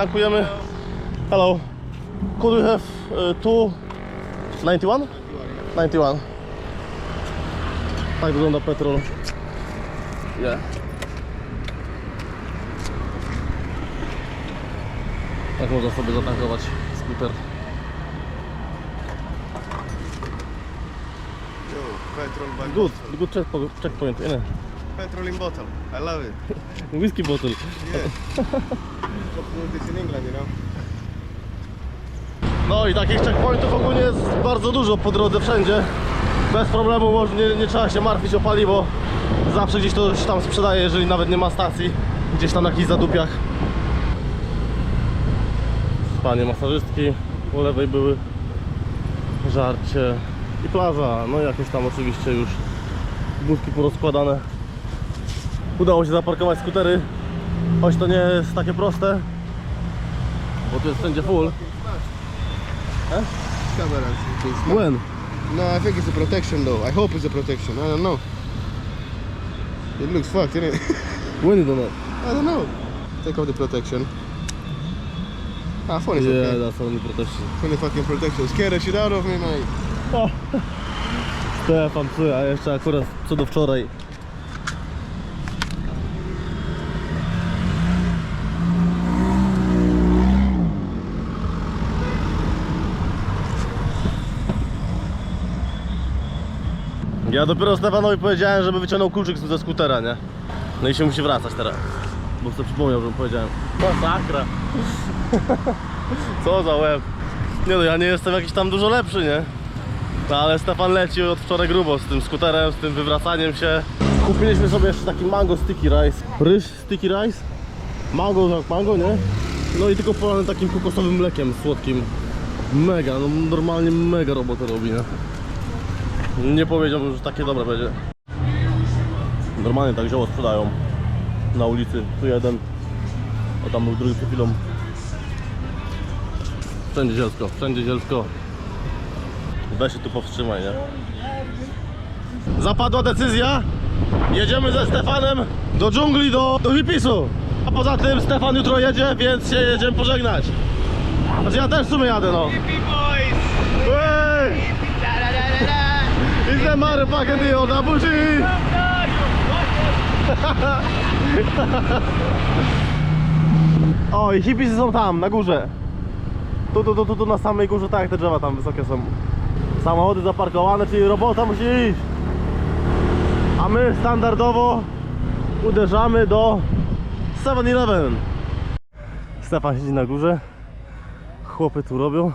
tankujemy. Hello. Could we have uh, two 91? 91. Tak wygląda petrol. Yeah. Tak można sobie zatankować skuter. Good, good checkpo- checkpoint. Yeah. Petrol in bottle. I love it. Whiskey bottle. Yeah. In England, you know. No i takich checkpointów ogólnie jest bardzo dużo po drodze wszędzie. Bez problemu nie, nie trzeba się martwić o paliwo. Zawsze gdzieś to się tam sprzedaje, jeżeli nawet nie ma stacji. Gdzieś tam na jakichś zadupiach. Panie masażystki po lewej były. Żarcie i plaża. No i jakieś tam oczywiście już budki porozkładane. Udało się zaparkować skutery. Choć to nie jest takie proste. Bo tu jest wszędzie full. It's not- When? No, I think it's a protection though. I hope it's a protection. I don't know. It looks fucked, innit? When you don't know? I don't know. Take off the protection. Ah, phone is Yeah, okay. that's only protection. Funny fucking protection. Scare the shit out of me, mate. O! Stefan psuje, a jeszcze akurat co do wczoraj. Ja dopiero Stefanowi powiedziałem, żeby wyciągnął kluczyk ze skutera, nie? No i się musi wracać teraz. Bo sobie przypomniał, że powiedziałem. Masakra. Co za łeb. Nie no, ja nie jestem jakiś tam dużo lepszy, nie? No ale Stefan leci od wczoraj grubo z tym skuterem, z tym wywracaniem się. Kupiliśmy sobie jeszcze taki mango sticky rice. Ryż sticky rice. Mango jak mango, nie? No i tylko polany takim kokosowym mlekiem słodkim. Mega, no normalnie mega robotę robi, nie? Nie powiedziałbym, że takie dobre będzie. Normalnie tak zioło sprzedają na ulicy. Tu jeden, o tam był drugi przed chwilą. Wszędzie zielsko, wszędzie zielsko. Weź się tu powstrzymaj, nie? Zapadła decyzja. Jedziemy ze Stefanem do dżungli, do, do Hipisu. A poza tym Stefan jutro jedzie, więc się jedziemy pożegnać. Znaczy ja też w sumie jadę, no. Hey! It's the motherfucking deal, double G! O, i hipisy są tam, na górze. Tu, tu, tu, tu, tu na samej górze, tak te drzewa tam wysokie są. Samochody zaparkowane, czyli robota musi iść. A my standardowo uderzamy do 7-Eleven. Stefan siedzi na górze. Chłopy tu robią.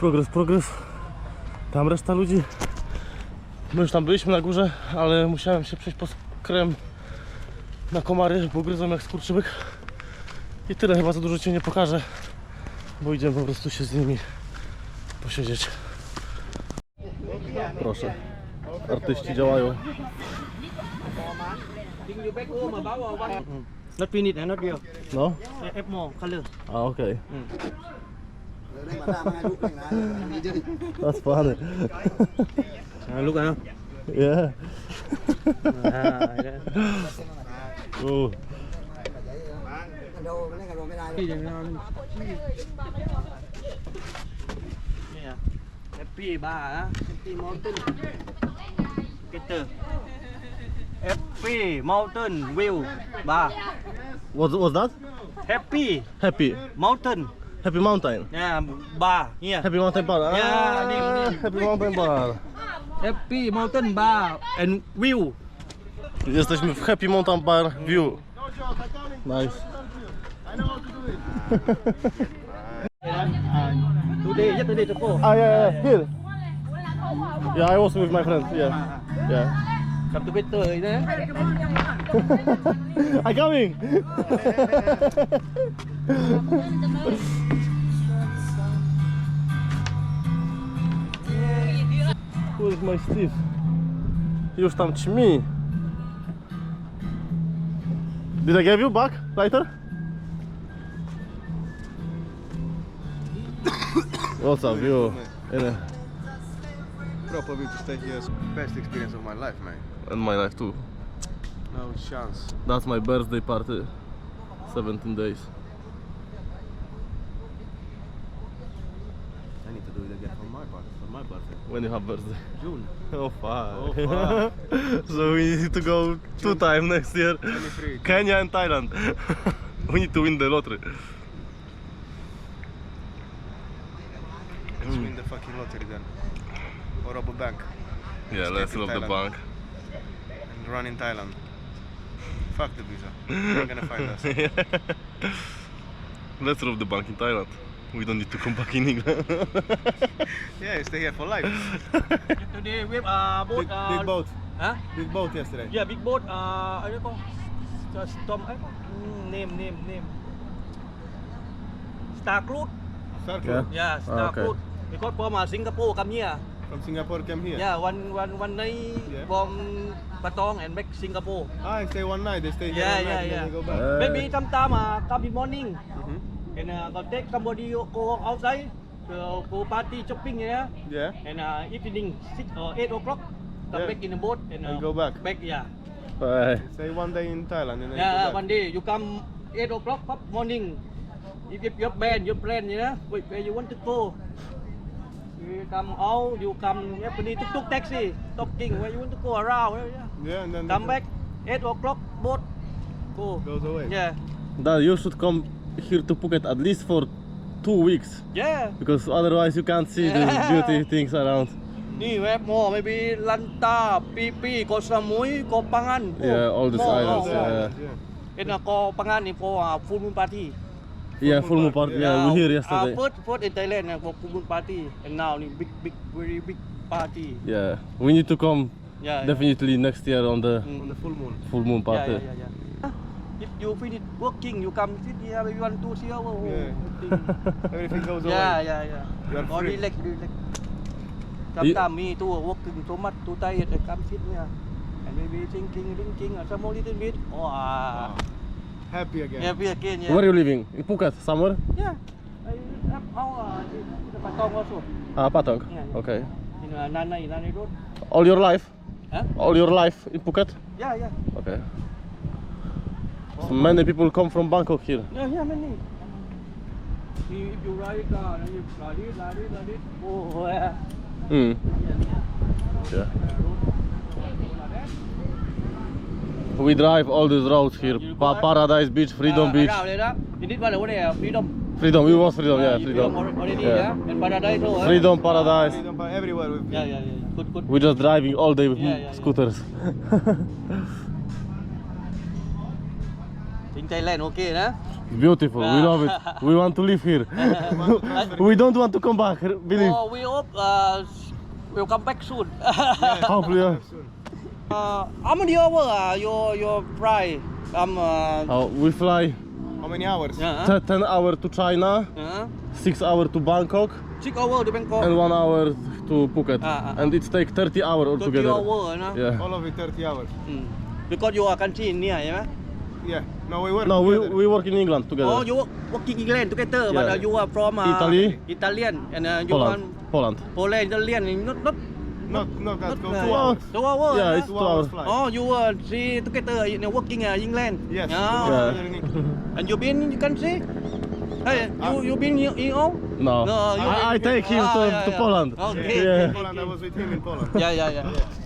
Progres, progres. Tam reszta ludzi. My już tam byliśmy na górze, ale musiałem się przejść po krem na komary, bo gryzą jak skurczybyk. I tyle, chyba za dużo Cię nie pokażę, bo idziemy po prostu się z nimi posiedzieć. Proszę, artyści działają. Not finish and not real. No, F more color. a okej. That's funny. À, lúc nào? Yeah. À, đấy. Ooh. Đi để nó- Nè, Happy ba á, Happy Mountain. Cái từ. Happy Mountain View ba. What was that? Happy Happy. Mountain. Happy Mountain. Nè, ba. Here. Happy Mountain Bar. Yeah, Ah. Happy Mountain Bar. Happy Mountain Bar and View. Jesteśmy w Happy Mountain Bar View. Nice. Today, yesterday, tomorrow. Ah, yeah, yeah, here. Yeah, I was with my friends. Yeah, yeah. Come to better đấy. I coming. Where's my Steve? Już tam ćmi. Did I give you back later? What's up, you? In a, Proper of you to stay here. Best experience of my life, man. And my life too. No chance. That's my birthday party. 17 days. Need to do it again for my part, for my birthday. When you have birthday? June. Oh fuck. Oh, fuck. so we need to go two times next year. 23. Kenya and Thailand. we need to win the lottery. Let's win the fucking lottery then. Or rob a bank. Yeah, Escape let's rob the bank. And run in Thailand. Fuck the visa. They're gonna find us. let's rob the bank in Thailand. We don't need to come back in England. Yeah, stay here for life. Today we have uh, boat. Big, uh, big boat. Huh? Big boat yesterday. Yeah, big boat. Uh, ano ko? Sa Storm. Ano ko? Mm, name, name, name. Star Cruise. Circle. Yeah, Star okay. Cruise. Because from uh, Singapore come here. From Singapore came here. Yeah, one one one night Yeah. from Patong and back Singapore. Ah, I stay one night. They stay here Yeah, one yeah, night and yeah. then they go back. Uh, Maybe sometime uh, come in morning Mhm. And uh, go take somebody go outside to go party shopping yeah. Yeah. And uh, evening six or eight o'clock come Yeah. back in the boat and, uh, And go back. Back yeah. Bye. Stay one day in Thailand and then Yeah, go back. one day you come 8 o'clock up morning. You give your band, your plan, you know, where, where you want to go. You come out, you come Japanese tuk tuk taxi, talking where you want to go around. Yeah. Yeah, and then Come back 8 o'clock, boat, go. Goes away. Yeah, Dad, you should come here to Phuket at least for two weeks yeah. because otherwise you can't see the beauty things around. Ni we have more, maybe Lanta, Pipi, Koh Samui, Koh Pangan. Yeah, all these more, islands, more, more. yeah. yeah. And uh, Koh Pangan ni for uh, full moon party. Yeah, Full full moon moon party, party. Yeah, we hear Uh, yesterday. first, first in Thailand uh, full moon party, and now ni big, big, very big party. Yeah, we need to come Yeah, definitely next year on the Mm. On the full moon. full moon Yeah, party. yeah, yeah, yeah. If you finish working, you come sit here, maybe one two three hours. Yeah. Yeah, Everything goes yeah, away. yeah, yeah. You are Or free. relax, relax. You- Sometimes me too working so much, too tired, I come sit here. And maybe thinking, thinking, or some more little bit. Oh, ah. Happy again. Happy again, yeah. Where are you living? In Phuket, somewhere? Yeah. I have our, uh, the Patong also. Ah, Patong. Yeah, yeah. Okay. In uh, Nanai, Nanai Road. All your life? Huh? All your life in Phuket? Yeah, yeah. Okay. So many people come from Bangkok here. Yeah, yeah, many. If if you ride car, you ride it, ride it, ride it. Oh, yeah. Mm. Yeah, Yeah. We drive all these roads here. You Pa- Paradise Beach, Freedom uh, Beach. You need one over there, freedom. Freedom, we was freedom, yeah, Uh, freedom. already, already, yeah. And paradise, oh, eh? Freedom, paradise. Freedom by everywhere we've been. Yeah, yeah, yeah. Good, good. We're just driving all day with Yeah, yeah, yeah. scooters. In Thailand, okay, nah? Beautiful, we love it. We want to live here. we don't want to come back, believe. Oh, we hope uh, we'll come back soon. Hopefully, yeah. Soon. uh, how many hours uh, your your flight? Um, uh, Uh, we fly How many hours? yeah, te- 10 hour to China, uh, 6 hour to Bangkok, six hours to Bangkok. and 1 hour to Phuket. Ah, ah. And it take 30 hour 30 altogether. hours, nah? Yeah. All of it 30 hours. Mm. Because you are country in near, yeah? Yeah. No, we work No, we, together. we work in England together. Oh, you work, working England together, but Yeah. uh, you are from uh, Italy. Italian, and uh, you Poland. are Poland. Poland, Italian, not not Not, not that. Go uh, two hours. hours. Two hours. Yeah, huh? it's Two two hours hours. flight. Oh, you uh, see together in uh, working uh, England. Yes. Yeah. Yeah. in. And you been in country? Hey, you Ah. you been in in all? No, No, you- I, I take him Ah, to, yeah, to yeah. Poland. Okay. Yeah. Poland, I was with him in Poland. Yeah, yeah, yeah.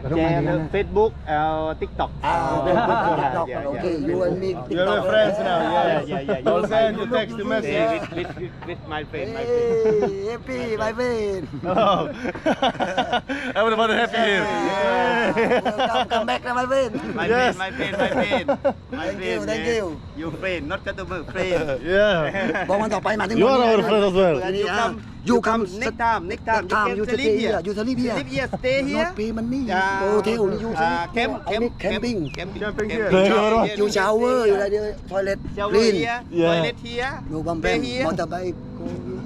Facebook, uh, TikTok. Ah, TikTok. Yeah, yeah. Okay, you and me. TikTok. You're friends now. Yeah, yeah, yeah. Don't send you text the message. With, with, with my friend. Hey, happy, my friend. Oh. Everybody happy here. Yeah. Welcome, come back, my friend. My yes. my friend, my friend. My thank friend, you, thank eh. you. You friend, not customer, friend. Yeah. you um are our friend as well. You come. You come next time, next time. time you you can stay sleep here. here. You sleep here. Sleep here, stay here. Not pay money. Yeah. Hotel you Uh, camp, camp, camping. camping, Camping here. Thank you very much. You shower, you like the toilet Shower clean. here, Yeah. toilet here. No Stay problem. here. Motorbike.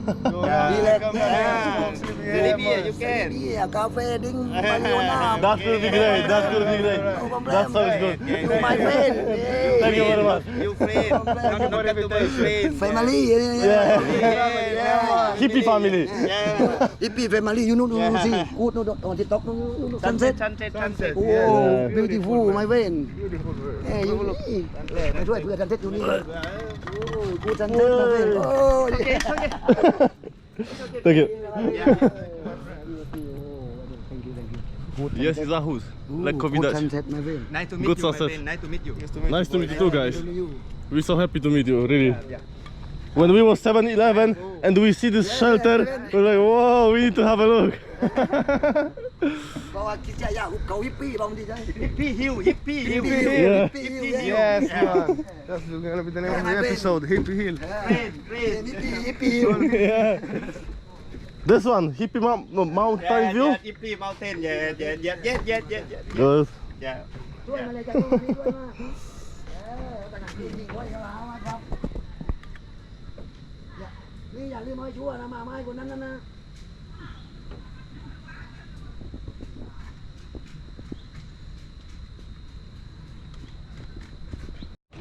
Yeah. Relax. Come Yeah. here. Sleep here, you can. Yeah, cafe, drink marijuana. That will be great, that will be great. No problem. That sounds good. You my friend. Hey. Thank you very much. You friend. Not not got to be friend. Family. Yeah. Yeah. yeah. yeah. Hippie family. Yeah. Hippie family, you know, no, no, see, good, no, no, on TikTok, no, no, no, no, Sunset, sunset. sunset, sunset. Oh, Yeah. beautiful, my friend. Beautiful. Hey, you look. ไปช่วยเพื่อน sunset อยู่นี่เลยโอ้กู sunset มาเป็นโอ้ย Thank you. Yeah. Jest i zachód. Lekko Good widać. sunset, my friend. Nice to meet Good you, my sunset. friend. Nice to meet you. Nice to meet you too, guys. We're so happy to meet you, really When we was 7-Eleven and we see this shelter, we're like, whoa, we need to have a look. เพราะว่าคิดจะอยากเขาฮิปปี้บางทีใช่ Hippie hill, hippie hill. Yeah. hippie hill Yes, man. That's gonna be the name of the episode. Hippie Hill. Friend, friend. hippie hippie hill yeah. This one, Hippie Mount, Mountain Yeah, View. yeah, Hippie mountain. Yeah, yeah, yeah, yeah, yeah, yeah, yeah. Good. Yeah. ช่วยมาเลยจ้ะช่วยมาช่วยมาเออต่างหากที่ยิงไว้ก็หามาครับอย่ นี่อย่าลืมให้ชั่วนะมาไม้คนนั้นนะนะ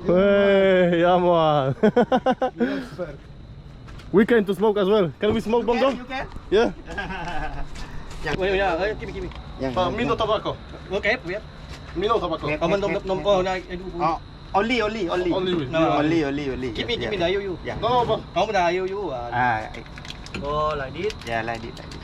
Hey, yeah, man. we came to smoke as well. Can we smoke, Bongo? You can? Yeah. Wait, yeah, uh, give me, give me. Uh, me no tobacco. Okay, wait. Me no tobacco. Yeah. Còn mình nồng nồng có này, I do. Oh, only, only, only. Only with- No. Only, only, only. Give me, Yeah, give me the you, you. Yeah. No, no, but Không có you, you. à. Ah, Go like this. yeah, like this, like this.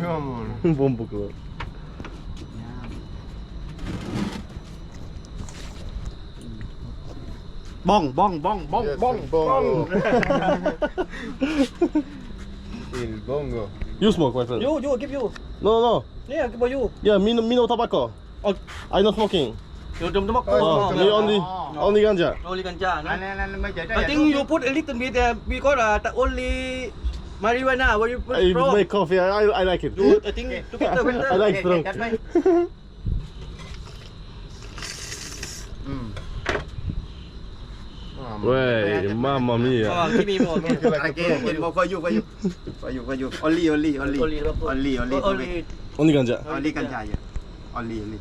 Come on. bombo killer. Bong, bong, bong, bong, Yes, bong, el bongo. Il bongo. You smoke, my friend. You, you, give you. No, no. Yeah, give you. Yeah, me no, me no tobacco. Oh, I not smoking. you don't smoke. Oh, me only, only ganja. Only ganja. no? Trái I think you put a little bit uh, because uh, the only marijuana where you put I strong. make coffee. I, I like it. You, I think together with I the like Wey, mamma mia. ที่มีโมดเนี่ยโอเคเห็นบอกคอยอยู่คอยอยู่คอยอยู่คอยอยู่ออลลี่ออลลี่ออลลี่ออลลี่ออลลี่ออลลี่ออล Ogni cangia. ลี่กันญชาอยู่ออลลี่ออลลี่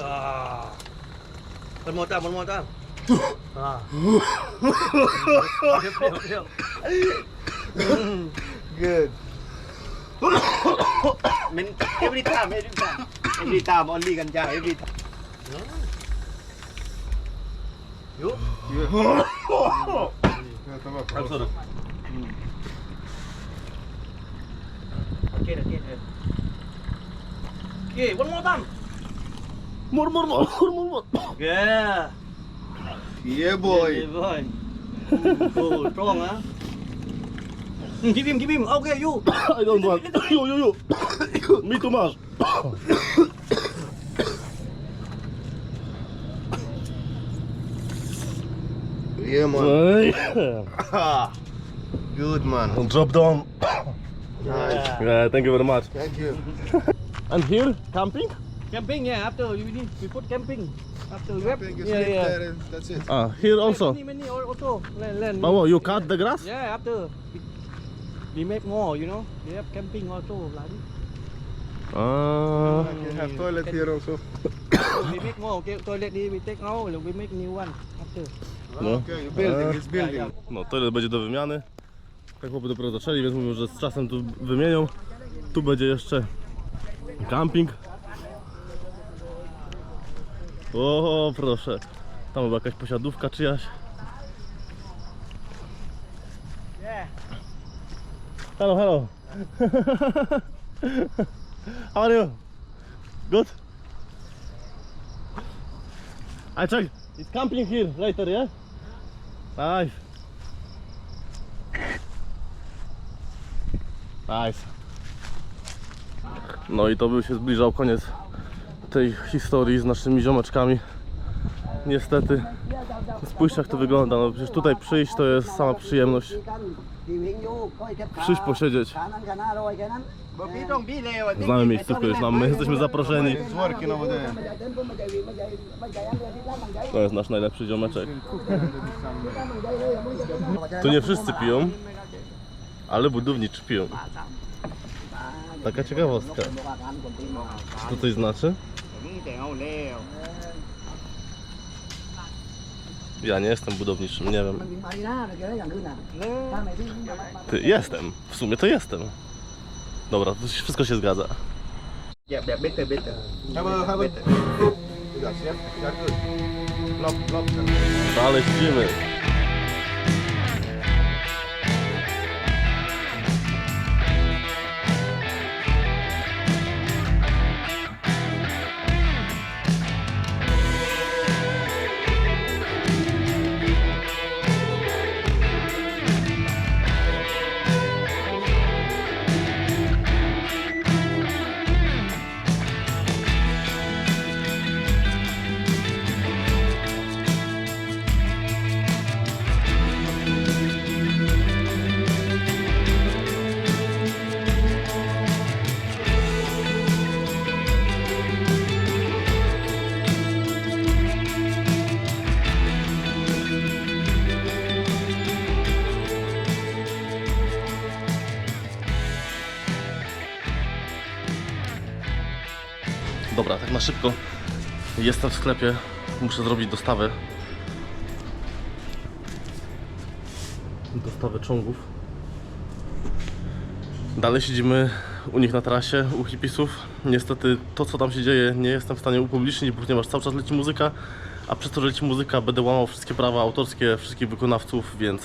อ่ามันหมดอะมันหมดอะอ่าเดี๋ยวเดี๋ยวเดี๋ยว good Mình every time, every time. Every time, only ganja, every time. You? Yeah, tobacco. I'm sorry. Okay, okay, okay. Okay, one more time. More, more, more, more, more, more. Yeah. Yeah, boy. Yeah, boy. Oh, strong, huh? Mm, Give him, give him. Okay, you. I don't want. You, you, you. Me too much. Yeah, man. Hey. Good, man. Drop down. Nice. Yeah, thank you very much. Thank you. And here, camping? Camping, yeah. After you need, we put camping. After wrap. Thank you. Yeah, Sleep yeah. there and that's it. Ah, here also. Many, many al- also. Land, land. Oh, you cut the grass? Yeah, after we, we make more, you know. They have camping also this. Ah. Can have toilet here also. So we make more. Okay, toilet we take out, we make new one after. No. Okay, you building, it's building. No, toilet będzie do wymiany. Tak chłopy dopiero zaczęli, więc mówią, że z czasem tu wymienią. Tu będzie jeszcze camping. O, proszę. Tam była jakaś posiadówka czyjaś. Hello, hello. How are you? Good? I check. It's camping here later, yeah? Nice. Nice. No i to by się zbliżał koniec tej historii z naszymi ziomeczkami niestety spójrz jak to wygląda, no przecież tutaj przyjść to jest sama przyjemność. Przyjść posiedzieć. Znamy miejscówkę już, mamy, jesteśmy zaproszeni. To jest nasz najlepszy ziomeczek. Tu nie wszyscy piją, ale budownicz piją. Taka ciekawostka. Czy to coś znaczy? Ja nie jestem budowniczym, nie wiem. Ty, jestem. W sumie to jestem. Dobra, to wszystko się zgadza. Have have Dalej ścimy. Szybko. Jestem w sklepie. Muszę zrobić dostawę. Dostawę ciągów. Dalej siedzimy u nich na trasie, u hipisów. Niestety to co tam się dzieje nie jestem w stanie upublicznić, ponieważ cały czas leci muzyka, a przez to, że leci muzyka będę łamał wszystkie prawa autorskie wszystkich wykonawców, więc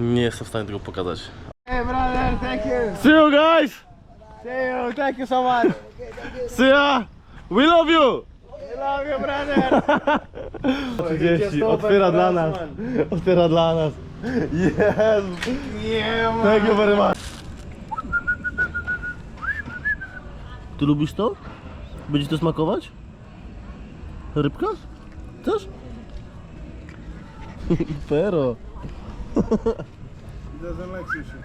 nie jestem w stanie tego pokazać. Hey, brother, thank you. See you guys! See you. Thank you so much. See ya! We love you! Love you, brother. 30, otwiera dla nas. Otwiera dla nas. Yes! Yeah, man. Thank you very much. Ty lubisz to? Będzie to smakować? Rybka? Też? Pero. He doesn't like sushi.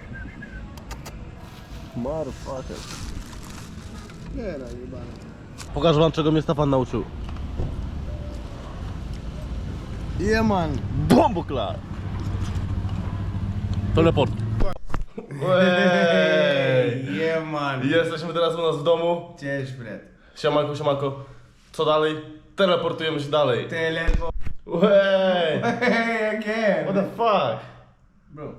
Motherfucker. Yeah, no, it. Pokażę wam czego mnie Stefan nauczył. Yeah, man. Bomboklar! Teleport. Yeah, man. Jesteśmy teraz u nas w domu. Cześć, brat. Siemanko, siemanko. Co dalej? Teleportujemy się dalej. Teleport. Wey! Hey, again. What the fuck? Bro.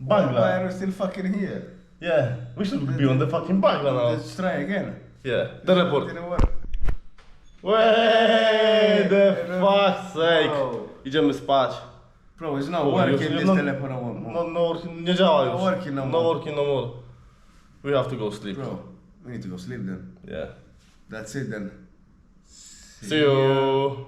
Bangla. Why are we still fucking here? Yeah, we should be on the fucking Bangla now. Let's try again. Yeah, teleport. Didn't work. Wey, the fuck's sake. Bro. Idziemy spać. Bro, it's not Kurwa, working this no- teleport no more. No, no, working- nie działa już. No working no No more. working no more. We have to go sleep. Bro, we need to go sleep then. Yeah. That's it then. See you.